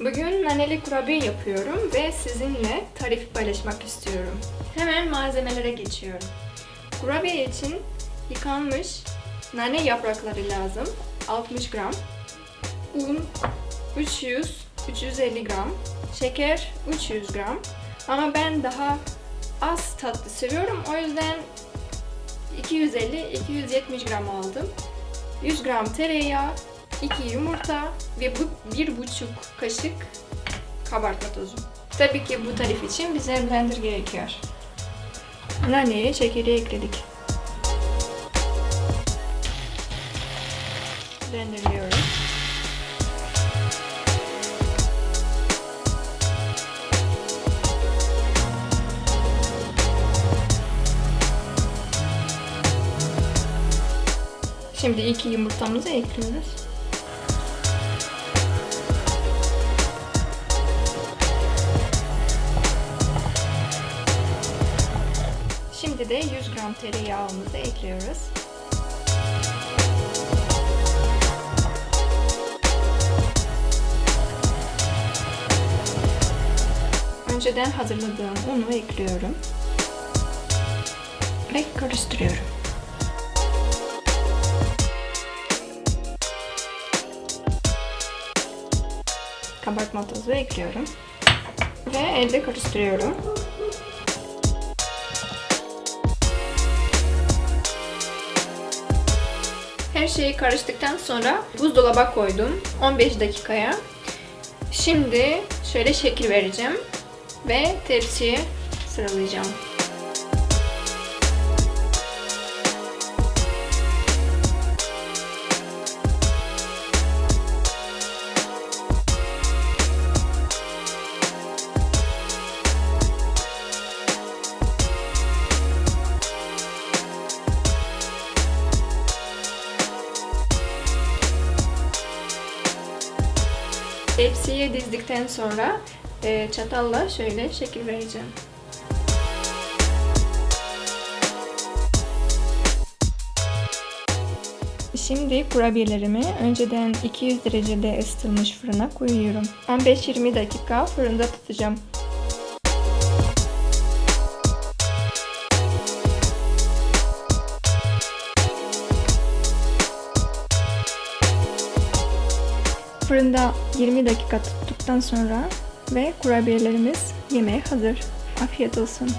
Bugün naneli kurabiye yapıyorum ve sizinle tarifi paylaşmak istiyorum. Hemen malzemelere geçiyorum. Kurabiye için yıkanmış nane yaprakları lazım. 60 gram. Un 300-350 gram. Şeker 300 gram. Ama ben daha az tatlı seviyorum. O yüzden 250-270 gram aldım. 100 gram tereyağı, 2 yumurta ve bu bir buçuk kaşık kabartma tozu. Tabii ki bu tarif için bize blender gerekiyor. Naneyi şekeri ekledik. Blenderliyoruz. Şimdi iki yumurtamızı ekliyoruz. De 100 gram tereyağımızı ekliyoruz. Önceden hazırladığım unu ekliyorum. Ve karıştırıyorum. Kabartma tozu ekliyorum. Ve elde karıştırıyorum. Her şeyi karıştıktan sonra buzdolaba koydum 15 dakikaya. Şimdi şöyle şekil vereceğim ve tepsiye sıralayacağım. Tepsiye dizdikten sonra e, çatalla şöyle şekil vereceğim. Şimdi kurabiyelerimi önceden 200 derecede ısıtılmış fırına koyuyorum. 15-20 dakika fırında tutacağım. Fırında 20 dakika tuttuktan sonra ve kurabiyelerimiz yemeğe hazır. Afiyet olsun.